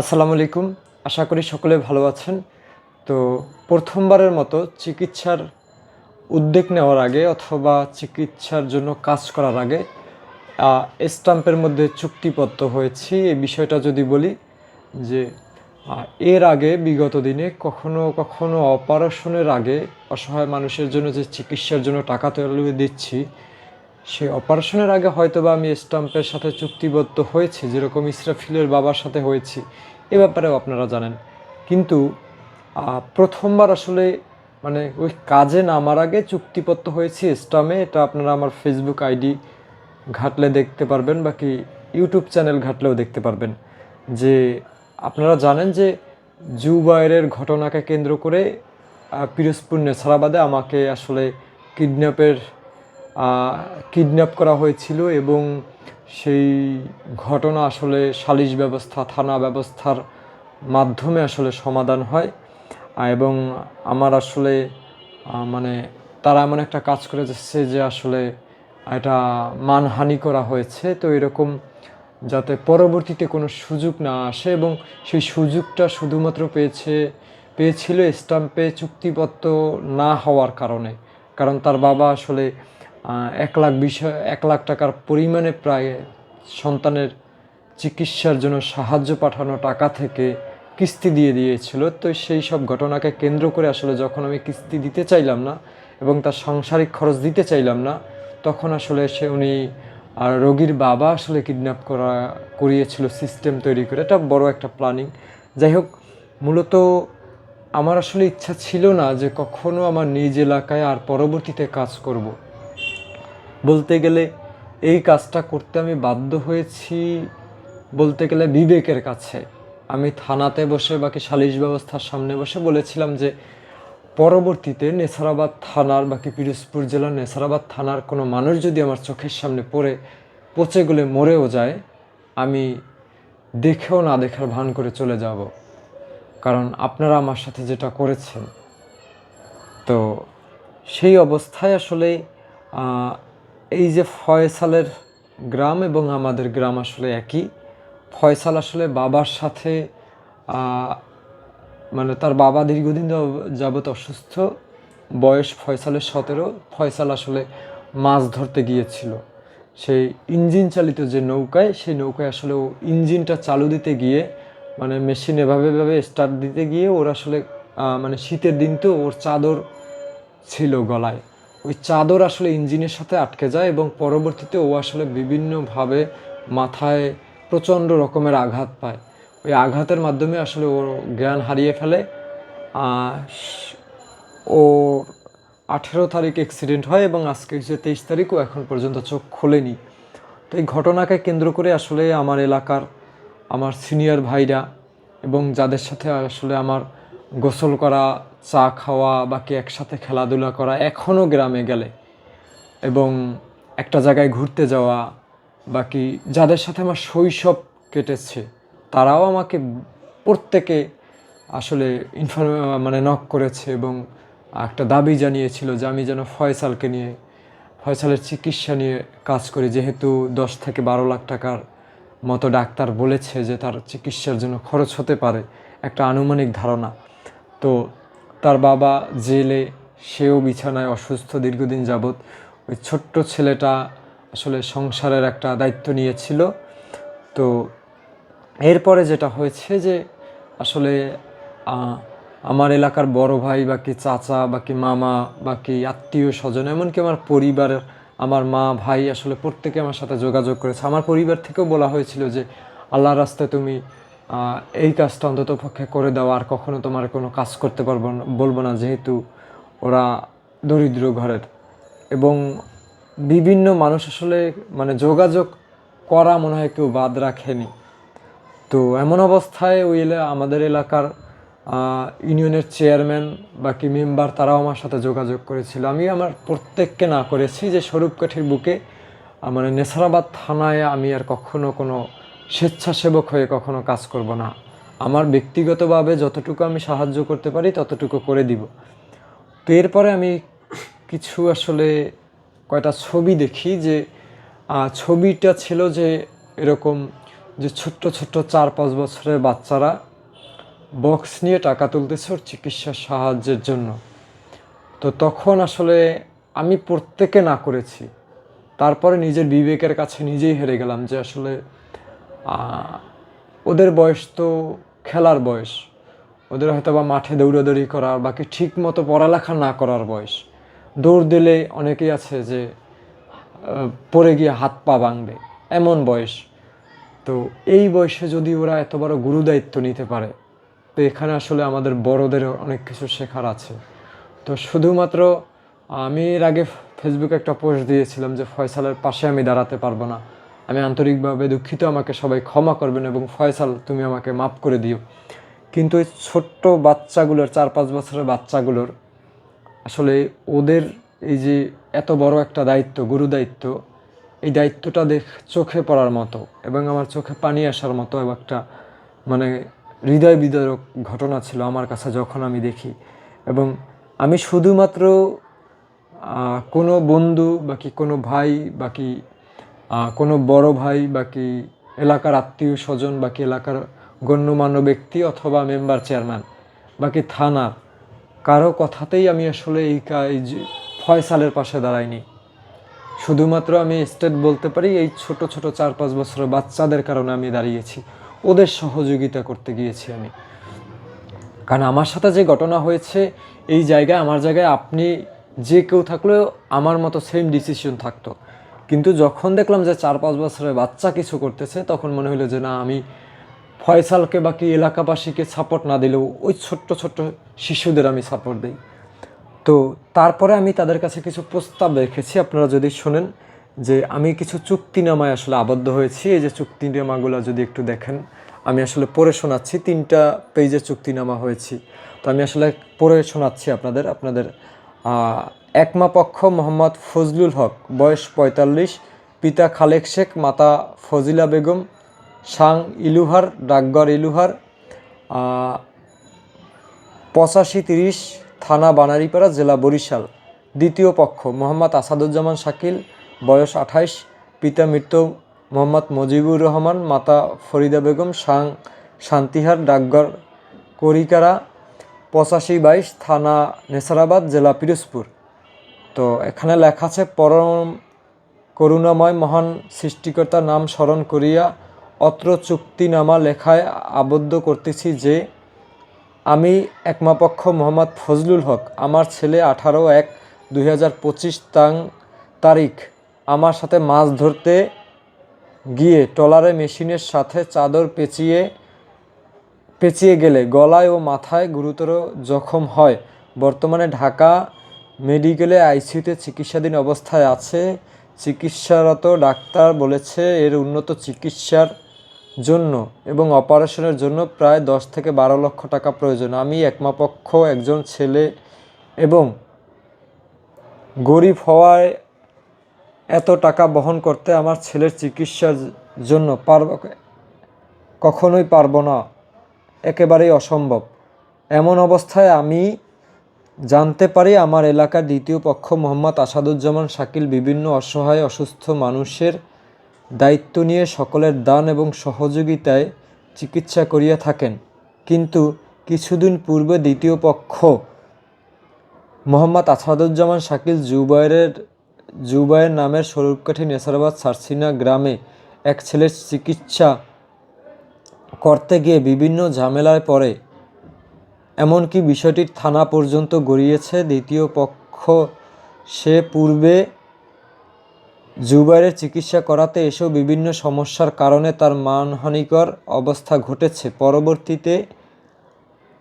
আসসালামু আলাইকুম। আশা করি সকলে ভালো আছেন। তো প্রথমবারের মতো চিকিৎসার উদ্যোগ নেওয়ার আগে অথবা চিকিৎসার জন্য কাজ করার আগে স্টাম্পের মধ্যে চুক্তিপত্র হয়েছি। এই বিষয়টা যদি বলি যে এর আগে বিগত দিনে কখনো কখনো অপারেশনের আগে অসহায় মানুষের জন্য যে চিকিৎসার জন্য টাকা তৈরি দিচ্ছি সেই অপারেশনের আগে হয়তো বা আমি স্টাম্পের সাথে চুক্তিবদ্ধ হয়েছি, যেরকম ইসরাফিলের বাবার সাথে হয়েছি। এ ব্যাপারেও আপনারা জানেন। কিন্তু প্রথমবার আসলে মানে ওই কাজে নামার আগে চুক্তিপত্র হয়েছি স্টামে, এটা আপনারা আমার ফেসবুক আইডি ঘাটলে দেখতে পারবেন বাকি ইউটিউব চ্যানেল ঘাটলেও দেখতে পারবেন। যে, আপনারা জানেন যে, জুবাইরের ঘটনাকে কেন্দ্র করে পিরোজপুর নেছারাবাদে আমাকে আসলে কিডন্যাপের কিডন্যাপ করা হয়েছিল এবং সেই ঘটনা আসলে সালিশ ব্যবস্থা, থানা ব্যবস্থার মাধ্যমে আসলে সমাধান হয়। এবং আমার আসলে মানে তারা এমন একটা কাজ করে যাচ্ছে যে আসলে এটা মানহানি করা হয়েছে। তো এরকম যাতে পরবর্তীতে কোনো সুযোগ না আসে এবং সেই সুযোগটা শুধুমাত্র পেয়েছে, পেয়েছিল স্টাম্পে চুক্তিপত্র না হওয়ার কারণে। কারণ তার বাবা আসলে এক লাখ বিশ, এক লাখ টাকার পরিমাণে প্রায় সন্তানের চিকিৎসার জন্য সাহায্য পাঠানো টাকা থেকে কিস্তি দিয়ে দিয়েছিল। তো সেই সব ঘটনাকে কেন্দ্র করে আসলে যখন আমি কিস্তি দিতে চাইলাম না এবং তার সাংসারিক খরচ দিতে চাইলাম না, তখন আসলে সে উনি আর রোগীর বাবা আসলে কিডন্যাপ করা, করিয়েছিল সিস্টেম তৈরি করে। এটা বড় একটা প্ল্যানিং যাই হোক, মূলত আমার আসলে ইচ্ছা ছিল না যে কখনো আমার নিজ এলাকায় আর পরবর্তীতে কাজ করব। বলতে গেলে এই কাজটা করতে আমি বাধ্য হয়েছি বলতে গেলে বিবেকের কাছে। আমি থানাতে বসে বাকি সালিশ ব্যবস্থার সামনে বসে বলেছিলাম যে, পরবর্তীতে নেসারাবাদ থানার বাকি পিরোজপুর জেলার নেসারাবাদ থানার কোনো মানুষ যদি আমার চোখের সামনে পড়ে, পচে গলে মরেও যায়, আমি দেখেও না দেখার ভান করে চলে যাব। কারণ আপনারা আমার সাথে যেটা করেছেন। তো সেই অবস্থায় আসলে এই যে ফয়সালের গ্রাম এবং আমাদের গ্রাম আসলে একই। ফয়সাল আসলে বাবার সাথে মানে তার বাবা দীর্ঘদিন যাব- যাবত অসুস্থ। বয়স ফয়সালের সতেরো। ফয়সাল আসলে মাছ ধরতে গিয়েছিল। সেই ইঞ্জিন চালিত যে নৌকায়, সেই নৌকায় আসলে ও ইঞ্জিনটা চালু দিতে গিয়ে মানে মেশিন এভাবে এভাবে স্টার্ট দিতে গিয়ে ওর আসলে মানে শীতের দিন তো ওর চাদর ছিল গলায়। ওই চাদর আসলে ইঞ্জিনের সাথে আটকে যায় এবং পরবর্তীতে ও আসলে বিভিন্নভাবে মাথায় প্রচণ্ড রকমের আঘাত পায়। ওই আঘাতের মাধ্যমে আসলে ওর জ্ঞান হারিয়ে ফেলে। ও আঠেরো তারিখ অ্যাক্সিডেন্ট হয় এবং আজকে যে তেইশ তারিখও এখন পর্যন্ত চোখ খোলেনি। তো এই ঘটনাকে কেন্দ্র করে আসলে আমার এলাকার আমার সিনিয়র ভাইরা এবং যাদের সাথে আসলে আমার গোসল করা চা খাওয়া, বাকি একসাথে খেলাধুলা করা এখনও গ্রামে গেলে। এবং একটা জায়গায় ঘুরতে যাওয়া, বাকি যাদের সাথে আমার শৈশব কেটেছে, তারাও আমাকে প্রত্যেকে আসলে ইনফরম মানে নক করেছে এবং একটা দাবি জানিয়েছিল যে আমি যেন ফয়সালকে নিয়ে, ফয়সালের চিকিৎসা নিয়ে কাজ করি। যেহেতু দশ থেকে বারো লাখ টাকার মতো ডাক্তার বলেছে যে তার চিকিৎসার জন্য খরচ হতে পারে, একটা আনুমানিক ধারণা। তো তার বাবা জেলে, সেও বিছানায় অসুস্থ দীর্ঘদিন যাবৎ। ওই ছোট্ট ছেলেটা আসলে সংসারের একটা দায়িত্ব নিয়েছিল। তো এরপরে যেটা হয়েছে যে আসলে আমার এলাকার বড় ভাই বা কি চাচা বা কি মামা বা কি আত্মীয় স্বজন, এমনকি আমার পরিবারের আমার মা, ভাই আসলে প্রত্যেকে আমার সাথে যোগাযোগ করেছে। আমার পরিবার থেকেও বলা হয়েছিল যে, আল্লাহর রাস্তায় তুমি এই কাজটা অন্তত পক্ষে করে দাও, আর কখনো তোমার কোনো কাজ করতে পারব না, বলব না, যেহেতু ওরা দরিদ্র ঘরের। এবং বিভিন্ন মানুষ আসলে মানে যোগাযোগ করা মনে হয় কেউ বাদ রাখেনি। তো এমন অবস্থায় ওই আমাদের এলাকার ইউনিয়নের চেয়ারম্যান বাকি মেম্বার, তারাও আমার সাথে যোগাযোগ করেছিল। আমি আমার প্রত্যেককে না করেছি যে স্বরূপকাঠির বুকে মানে নেসারাবাদ থানায় আমি আর কখনো কোনো স্বেচ্ছাসেবক হয়ে কখনো কাজ করব না। আমার ব্যক্তিগতভাবে যতটুকু আমি সাহায্য করতে পারি, ততটুকু করে দিব। তো এরপরে আমি কিছু আসলে কয়টা ছবি দেখি যে ছবিটা ছিল যে এরকম যে ছোট্ট ছোট্ট চার, পাঁচ বছরের বাচ্চারা বক্স নিয়ে টাকা তুলতেছে ওর চিকিৎসার সাহায্যের জন্য। তো তখন আসলে আমি প্রত্যেকে না করেছি। তারপরে নিজের বিবেকের কাছে নিজেই হেরে গেলাম যে আসলে ওদের বয়স তো খেলার বয়স। ওদের হয়তো বা মাঠে দৌড়াদৌড়ি করা, বাকি ঠিক মতো পড়ালেখা না করার বয়স। দৌড় দিলে অনেকেই আছে যে পড়ে গিয়ে হাত পা ভাঙবে, এমন বয়স। তো এই বয়সে যদি ওরা এত বড় গুরু দায়িত্ব নিতে পারে, তো এখানে আসলে আমাদের বড়দের অনেক কিছু শেখার আছে। তো শুধুমাত্র আমি এর আগে ফেসবুকে একটা পোস্ট দিয়েছিলাম যে, ফয়সালের পাশে আমি দাঁড়াতে পারব না। আমি আন্তরিকভাবে দুঃখিত আমাকে সবাই ক্ষমা করবেন এবং ফয়সাল তুমি আমাকে মাফ করে দিও। কিন্তু এই ছোট্ট বাচ্চাগুলোর চার পাঁচ বছরের বাচ্চাগুলোর আসলে ওদের এই যে এত বড় একটা দায়িত্ব গুরু দায়িত্ব এই দায়িত্বটা দেখ চোখে পড়ার মতো এবং আমার চোখে পানি আসার মতো একটা মানে হৃদয় বিদারক ঘটনা ছিল আমার কাছে যখন আমি দেখি। এবং আমি শুধুমাত্র কোনো বন্ধু বাকি কোনো ভাই বাকি আহ, কোনো বড় ভাই বাকি এলাকার আত্মীয় স্বজন বাকি এলাকার গণ্যমান্য ব্যক্তি অথবা মেম্বার চেয়ারম্যান বাকি থানার কারও কথাতেই আমি আসলে এই কাজ ফয়সালের পাশে দাঁড়াইনি। শুধুমাত্র আমি স্টেট বলতে পারি, এই ছোট ছোট চার পাঁচ বছরের বাচ্চাদের কারণে আমি দাঁড়িয়েছি। ওদের সহযোগিতা করতে গিয়েছি আমি। কারণ আমার সাথে যে ঘটনা হয়েছে, এই জায়গায়, আমার জায়গায় আপনি যে কেউ থাকলেও আমার মতো সেম ডিসিশন থাকতো। কিন্তু যখন দেখলাম যে চার, পাঁচ বছরের বাচ্চা কিছু করতেছে, তখন মনে হলো যে না, আমি ফয়সালকে বাকি এলাকাবাসীকে সাপোর্ট না দিলেও ওই ছোট্ট ছোট্ট শিশুদের আমি সাপোর্ট দিই। তো তারপরে আমি তাদের কাছে কিছু প্রস্তাব রেখেছি। আপনারা যদি শোনেন যে আমি কিছু চুক্তিনামায় আসলে আবদ্ধ হয়েছি। এই যে চুক্তিনামাগুলো যদি একটু দেখেন, আমি আসলে পড়ে শোনাচ্ছি। তিনটা পেজে চুক্তিনামা হয়েছি। তো আমি আসলে পড়ে শোনাচ্ছি আপনাদের আপনাদের আহ, একমা পক্ষ মোহাম্মদ ফজলুল হক বয়স পঁয়তাল্লিশ পিতা খালেক শেখ মাতা ফজিলা বেগম সাং ইলুহার ডাকঘর ইলুহার পঁচাশি তিরিশ থানা বানারীপাড়া জেলা বরিশাল। দ্বিতীয় পক্ষ মোহাম্মদ আসাদুজ্জামান শাকিল বয়স আঠাইশ পিতা মৃত মোহাম্মদ মজিবুর রহমান মাতা ফরিদা বেগম সাং শান্তিহার ডাকঘর করিকারা পঁচাশি বাইশ থানা নেসারাবাদ জেলা পিরোজপুর। তো এখানে লেখা আছে, পরম করুণাময় মহান সৃষ্টিকর্তার নাম স্মরণ করিয়া অত্র চুক্তিনামা লেখায় আবদ্ধ করতেছি যে, আমি একমাপক্ষ মোহাম্মদ ফজলুল হক, আমার ছেলে আঠারো এক দুই তাং তারিখ, আমার সাথে মাছ ধরতে গিয়ে ট্রলারে মেশিনের সাথে চাদর পেঁচিয়ে পেঁচিয়ে গেলে গলায় ও মাথায় গুরুতর জখম হয়। বর্তমানে ঢাকা মেডিকেলে আইসিইউতে চিকিৎসাধীন অবস্থায় আছে। চিকিৎসারত ডাক্তার বলেছে, এর উন্নত চিকিৎসার জন্য এবং অপারেশনের জন্য প্রায় দশ থেকে বারো লক্ষ টাকা প্রয়োজন। আমি একমাপক্ষ, একজন ছেলে এবং গরিব হওয়ায় এত টাকা বহন করতে আমার ছেলের চিকিৎসার জন্য পারব কখনোই পারব না। একেবারেই অসম্ভব। এমন অবস্থায় আমি জানতে পারি আমার এলাকার দ্বিতীয় পক্ষ মোহাম্মদ আসাদুজ্জামান শাকিল বিভিন্ন অসহায়, অসুস্থ মানুষের দায়িত্ব নিয়ে সকলের দান এবং সহযোগিতায় চিকিৎসা করিয়া থাকেন। কিন্তু কিছুদিন পূর্বে দ্বিতীয় পক্ষ মোহাম্মদ আসাদুজ্জামান শাকিল জুবাইরের, জুবাইর নামের স্বরূপকাঠি নেসারাবাদ সারসিনা গ্রামে এক ছেলের চিকিৎসা করতে গিয়ে বিভিন্ন ঝামেলায় পড়ে। এমনকি বিষয়টি থানা পর্যন্ত গড়িয়েছে। দ্বিতীয় পক্ষ, সে পূর্বে জুবাইরের চিকিৎসা করাতে এসেও বিভিন্ন সমস্যার কারণে তার মানহানিকর অবস্থা ঘটেছে। পরবর্তীতে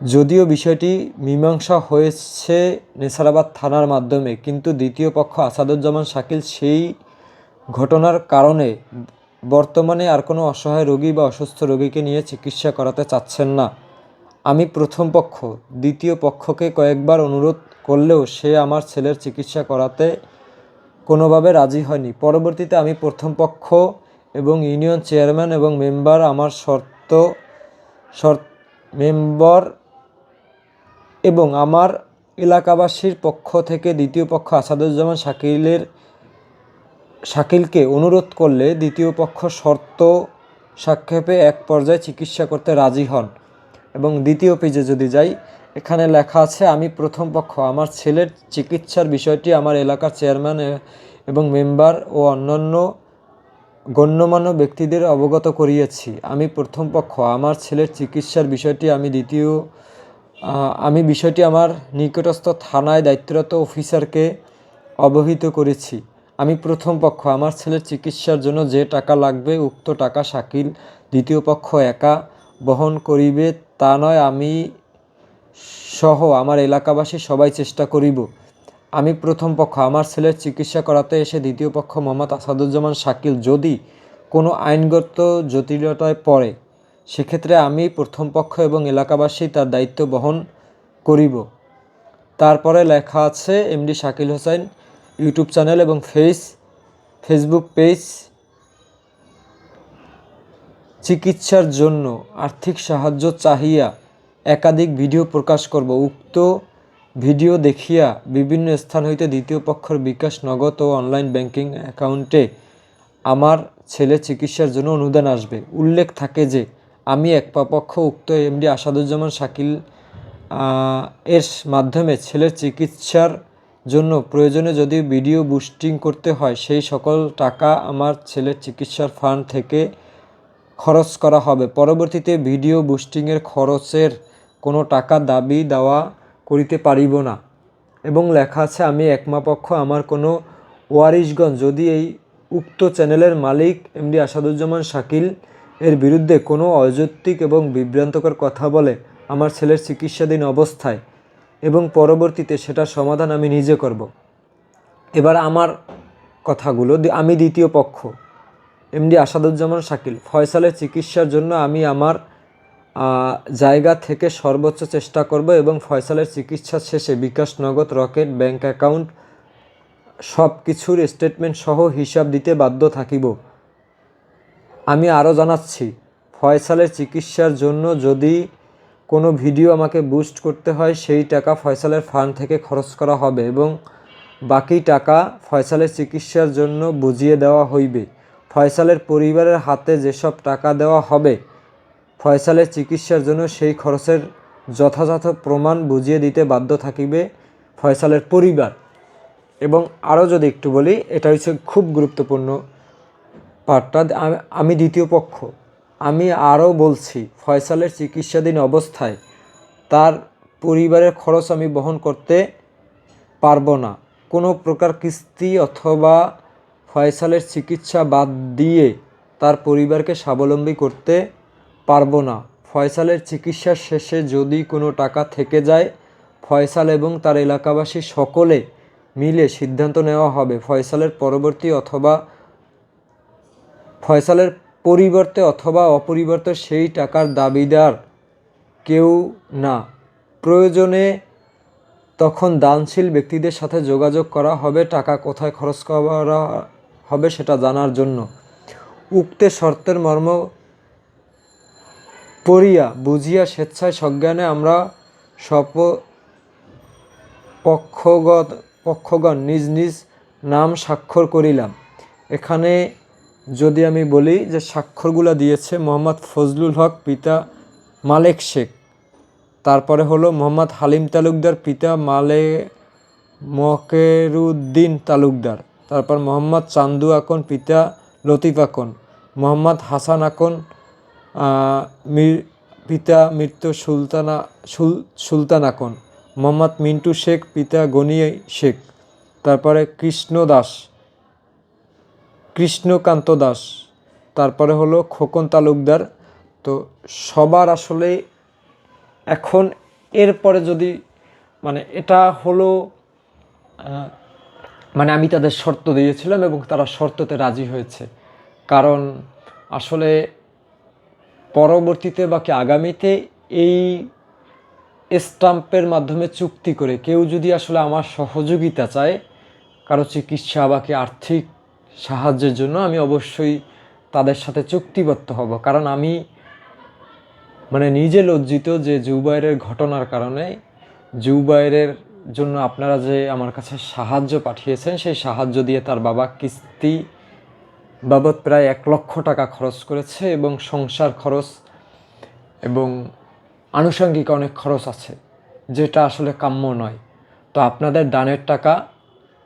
যদিও বিষয়টি মীমাংসা হয়েছে নেসারাবাদ থানার মাধ্যমে, কিন্তু দ্বিতীয় পক্ষ আসাদুজ্জামান শাকিল সেই ঘটনার কারণে বর্তমানে আর কোনো অসহায় রোগী বা অসুস্থ রোগীকে নিয়ে চিকিৎসা করাতে চাচ্ছেন না। আমি প্রথম পক্ষ, দ্বিতীয় পক্ষকে কয়েকবার অনুরোধ করলেও সে আমার ছেলের চিকিৎসা করাতে কোনোভাবে রাজি হয়নি। পরবর্তীতে আমি প্রথম পক্ষ এবং ইউনিয়ন চেয়ারম্যান এবং মেম্বার আমার শর্ত শর্ত, মেম্বার এবং আমার এলাকাবাসীর পক্ষ থেকে দ্বিতীয় পক্ষ আসাদুজ্জামান শাকিলের, শাকিলকে অনুরোধ করলে দ্বিতীয় পক্ষ শর্ত সাক্ষেপে এক পর্যায়ে চিকিৎসা করতে রাজি হন। এবং দ্বিতীয় পেজে যদি যাই, এখানে লেখা আছে, আমি প্রথম পক্ষ, আমার ছেলের চিকিৎসার বিষয়টি আমার এলাকার চেয়ারম্যান এবং মেম্বার ও অন্যান্য গণ্যমান্য ব্যক্তিদের অবগত করিয়েছি। আমি প্রথম পক্ষ, আমার ছেলের চিকিৎসার বিষয়টি আমি দ্বিতীয় আমি বিষয়টি আমার নিকটস্থ থানায় দায়িত্বরত অফিসারকে অবহিত করেছি। আমি প্রথম পক্ষ, আমার ছেলের চিকিৎসার জন্য যে টাকা লাগবে, উক্ত টাকা শাকিল দ্বিতীয় পক্ষ একা বহন করিবে তা নয়, আমি সহ আমার এলাকাবাসী সবাই চেষ্টা করিব। আমি প্রথম পক্ষ, আমার ছেলের চিকিৎসা করাতে এসে দ্বিতীয় পক্ষ মোহাম্মদ আসাদুজ্জামান শাকিল যদি কোনো আইনগত জটিলতায় পড়ে, সেক্ষেত্রে আমি প্রথম পক্ষ এবং এলাকাবাসী তার দায়িত্ব বহন করিব। তারপরে লেখা আছে, MD Shakil Hossain, YouTube channel এবং ফেস ফেসবুক পেজ চিকিৎসার জন্য আর্থিক সাহায্য চাহিয়া একাধিক ভিডিও প্রকাশ করব। উক্ত ভিডিও দেখিয়া বিভিন্ন স্থান হইতে দ্বিতীয় পক্ষের বিকাশ নগদ ও অনলাইন ব্যাংকিং অ্যাকাউন্টে আমার ছেলে চিকিৎসার জন্য অনুদান আসবে। উল্লেখ থাকে যে, আমি এক পক্ষ উক্ত এমডি আসাদুজ্জামান শাকিল এর মাধ্যমে ছেলের চিকিৎসার জন্য প্রয়োজনে যদি ভিডিও বুস্টিং করতে হয়, সেই সকল টাকা আমার ছেলের চিকিৎসার ফান্ড থেকে খরচ করা হবে। পরবর্তীতে ভিডিও বুস্টিংয়ের খরচের কোনো টাকা দাবি দেওয়া করিতে পারিব না। এবং লেখা আছে, আমি একমাপক্ষ, আমার কোনো ওয়ারিশগণ। যদি এই উক্ত চ্যানেলের মালিক এমডি আসাদুজ্জামান শাকিল এর বিরুদ্ধে কোনো অযৌক্তিক এবং বিভ্রান্তকর কথা বলে আমার ছেলের চিকিৎসাধীন অবস্থায় এবং পরবর্তীতে সেটার সমাধান আমি নিজে করব। এবার আমার কথাগুলো আমি দ্বিতীয় পক্ষ। এমডি আসাদুজ্জামান শাকিল। ফয়সালের চিকিৎসার জন্য আমি আমার জায়গা থেকে সর্বোচ্চ চেষ্টা করব এবং ফয়সালের চিকিৎসা শেষে বিকাশ নগদ, রকেট, ব্যাংক অ্যাকাউন্ট সব কিছুর স্টেটমেন্ট সহ হিসাব দিতে বাধ্য থাকিব। আমি আরও জানাচ্ছি, ফয়সালের চিকিৎসার জন্য যদি কোনো ভিডিও আমাকে বুস্ট করতে হয়, সেই টাকা ফয়সালের ফান্ড থেকে খরচ করা হবে এবং বাকি টাকা ফয়সালের চিকিৎসার জন্য বুঝিয়ে দেওয়া হইবে। ফয়সালের পরিবারের হাতে যেসব টাকা দেওয়া হবে, ফয়সালের চিকিৎসার জন্য সেই খরচের যথাযথ প্রমাণ বুঝিয়ে দিতে বাধ্য থাকিবে ফয়সালের পরিবার। এবং আরও যদি একটু বলি, এটা হচ্ছে খুব গুরুত্বপূর্ণ পার্টটা আমি- দ্বিতীয় পক্ষ। আমি আরও বলছি, ফয়সালের চিকিৎসাধীন অবস্থায় তার পরিবারের খরচ আমি বহন করতে পারব না। কোনো প্রকার কিস্তি অথবা ফয়সালের চিকিৎসা বাদ দিয়ে তার পরিবারকে স্বাবলম্বী করতে পারব না। ফয়সালের চিকিৎসা শেষে যদি কোনো টাকা থেকে যায়, ফয়সাল এবং তার এলাকাবাসী সকলে মিলে সিদ্ধান্ত নেওয়া হবে। ফয়সালের পরবর্তী অথবা ফয়সালের পরিবর্তে অথবা অপরিবর্তে সেই টাকার দাবিদার কেউ না। প্রয়োজনে তখন দানশীল ব্যক্তিদের সাথে যোগাযোগ করা হবে। টাকা কোথায় খরচ করা হবে সেটা জানার জন্য। উক্তে শর্তের মর্ম পড়িয়া বুঝিয়া স্বেচ্ছায় সজ্ঞানে আমরা সপ পক্ষগত পক্ষগণ নিজ নিজ নাম স্বাক্ষর করিলাম। এখানে যদি আমি বলি যে স্বাক্ষরগুলো দিয়েছে মোহাম্মদ ফজলুল হক, পিতা মালেক শেখ। তারপরে হলো মোহাম্মদ হালিম তালুকদার, পিতা মালে মকেরুদ্দিন তালুকদার। তারপর মোহাম্মদ চান্দু আকন, পিতা লতিফ আকন, মোহাম্মদ হাসান আকন মির, পিতা মৃত্যু সুলতানা, সুল, সুলতান আকন, মোহাম্মদ মিন্টু শেখ, পিতা গনি শেখ, তারপরে কৃষ্ণ দাস, কৃষ্ণকান্ত দাস, তারপরে হলো খোকন তালুকদার। তো সবার আসলে এখন এরপরে যদি মানে এটা হলো মানে আমি তাদের শর্ত দিয়েছিলাম এবং তারা শর্ততে রাজি হয়েছে। কারণ আসলে পরবর্তীতে বা কি আগামীতে এই স্টাম্পের মাধ্যমে চুক্তি করে কেউ যদি আসলে আমার সহযোগিতা চায়, কারও চিকিৎসা বা কি আর্থিক সাহায্যের জন্য আমি অবশ্যই তাদের সাথে চুক্তিবদ্ধ হব। কারণ আমি মানে নিজে লজ্জিত যে জুবাইরের ঘটনার কারণে জুবাইরের জন্য আপনারা যে আমার কাছে সাহায্য পাঠিয়েছেন, সেই সাহায্য দিয়ে তার বাবা কিস্তি বাবদ প্রায় এক লক্ষ টাকা খরচ করেছে এবং সংসার খরচ এবং আনুষঙ্গিক অনেক খরচ আছে, যেটা আসলে কাম্য নয়। তো আপনাদের দানের টাকা,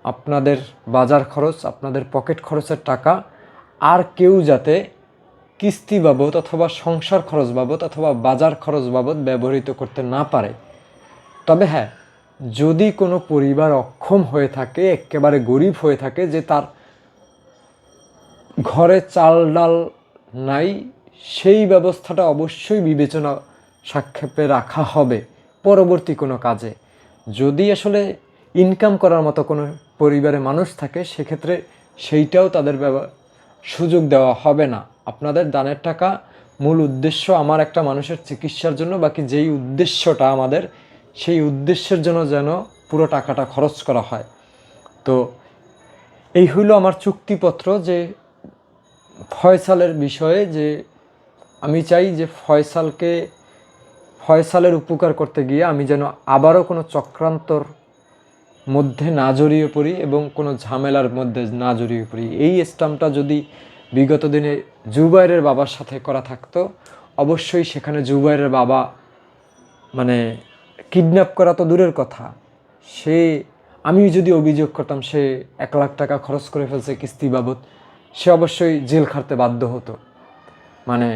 আপনাদের বাজার খরচ, আপনাদের পকেট খরচের টাকা, আর কেউ যাতে কিস্তি বাবদ অথবা সংসার খরচ বাবদ অথবা বাজার খরচ বাবদ ব্যবহৃত করতে না পারে। তবে হ্যাঁ যদি কোনো পরিবার অক্ষম হয়ে থাকে, একেবারে গরিব হয়ে থাকে, যে তার ঘরে চাল ডাল নাই, সেই ব্যবস্থাটা অবশ্যই বিবেচনা সাক্ষেপে রাখা হবে পরবর্তী কোনো কাজে। যদি আসলে ইনকাম করার মতো কোনো পরিবারে মানুষ থাকে, সেক্ষেত্রে সেইটাও তাদের সুযোগ দেওয়া হবে না। আপনাদের দানের টাকা মূল উদ্দেশ্য আমার একটা মানুষের চিকিৎসার জন্য, বাকি যেই উদ্দেশ্যটা আমাদের সেই উদ্দেশ্যের জন্য যেন পুরো টাকাটা খরচ করা হয়। তো এই হইল আমার চুক্তিপত্র যে ফয়সালের বিষয়ে যে আমি চাই যে ফয়সালকে, ফয়সালের উপকার করতে গিয়ে আমি যেন আবারও কোনো চক্রান্তর মধ্যে না জড়িয়ে পড়ি এবং কোনো ঝামেলার মধ্যে না জড়িয়ে পড়ি। এই স্টাম্পটা যদি বিগত দিনে জুবাইরের বাবার সাথে করা থাকতো, অবশ্যই সেখানে জুবাইরের বাবা মানে কিডন্যাপ করা তো দূরের কথা। সে আমি যদি অভিযোগ করতাম সে এক লাখ টাকা খরচ করে ফেলছে কিস্তি বাবদ, সে অবশ্যই জেল খাটতে বাধ্য হতো। মানে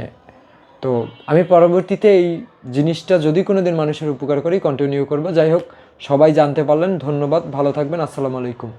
তো আমি পরবর্তীতে এই জিনিসটা যদি কোনো দিন মানুষের উপকার করি কন্টিনিউ করব। যাই হোক, সবাই জানতে পারলেন। ধন্যবাদ, ভালো থাকবেন। আসসালামু আলাইকুম।